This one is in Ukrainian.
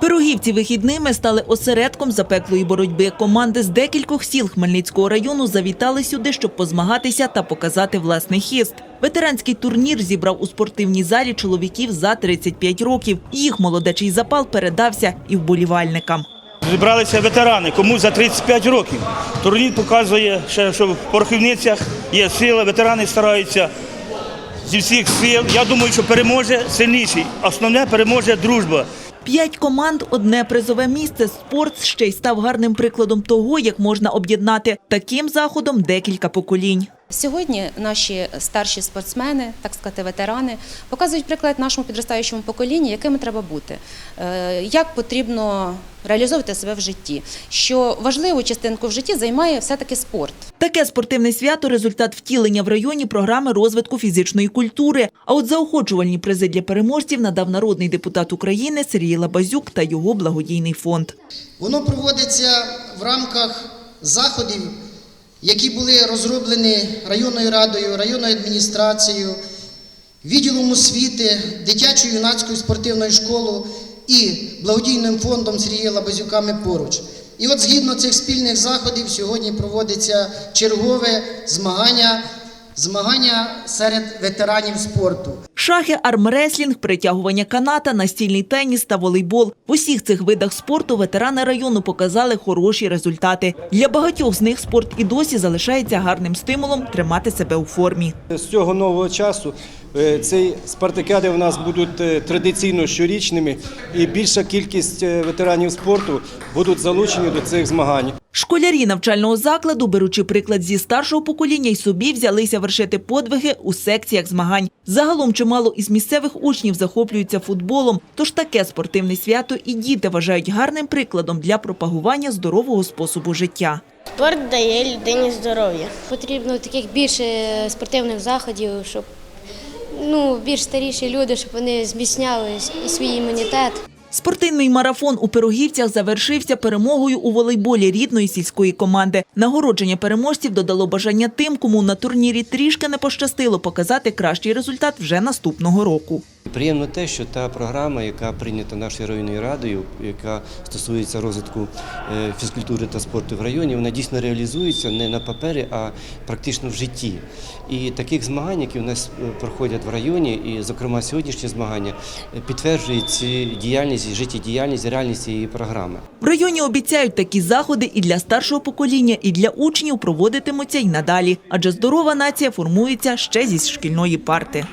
Пирогівці вихідними стали осередком запеклої боротьби. Команди з декількох сіл Хмельницького району завітали сюди, щоб позмагатися та показати власний хист. Ветеранський турнір зібрав у спортивній залі чоловіків за 35 років. Їх молодечий запал передався і вболівальникам. Зібралися ветерани, кому за 35 років. Турнір показує, що в порохівницях є сила, ветерани стараються зі всіх сил. Я думаю, що переможе сильніший. Основне переможе дружба. П'ять команд, одне призове місце. Спорт ще й став гарним прикладом того, як можна об'єднати таким заходом декілька поколінь. Сьогодні наші старші спортсмени, так сказати, ветерани, показують приклад нашому підростаючому поколінню, якими треба бути, е, як потрібно реалізовувати себе в житті. Що важливу частинку в житті займає все-таки спорт. Таке спортивне свято – результат втілення в районі програми розвитку фізичної культури. А от заохочувальні призи для переможців надав народний депутат України Сергій Лабазюк та його благодійний фонд. Воно проводиться в рамках заходів, які були розроблені районною радою, районною адміністрацією, відділом освіти, дитячою юнацькою спортивною школою і благодійним фондом Сергія Лабазюка «Ми поруч. І от згідно цих спільних заходів сьогодні проводиться чергове змагання, змагання серед ветеранів спорту. Шахи, армреслінг, притягування каната, настільний теніс та волейбол. В усіх цих видах спорту ветерани району показали хороші результати. Для багатьох з них спорт і досі залишається гарним стимулом тримати себе у формі. З цього нового часу е, ці спартакіади у нас будуть е, традиційно щорічними, і більша кількість е, ветеранів спорту будуть залучені до цих змагань. Школярі навчального закладу, беручи приклад зі старшого покоління, й собі взялися вершити подвиги у секціях змагань. Загалом чимало із місцевих учнів захоплюються футболом. Тож таке спортивне свято і діти вважають гарним прикладом для пропагування здорового способу життя. Спорт дає людині здоров'я. Потрібно таких більше спортивних заходів, щоб ну, більш старіші люди, щоб вони зміцняли і свій імунітет. Спортивний марафон у Пирогівцях завершився перемогою у волейболі рідної сільської команди. Нагородження переможців додало бажання тим, кому на турнірі трішки не пощастило показати кращий результат вже наступного року. Приємно те, що та програма, яка прийнята нашою районною радою, яка стосується розвитку е, фізкультури та спорту в районі, вона дійсно реалізується не на папері, а практично в житті. І таких змагань, які у нас е, проходять в районі, і, зокрема, сьогоднішні змагання, е, підтверджують ці діяльність, життєдіяльність, реальність цієї програми. В районі обіцяють такі заходи і для старшого покоління, і для учнів проводитимуться й надалі, адже здорова нація формується ще зі шкільної парти.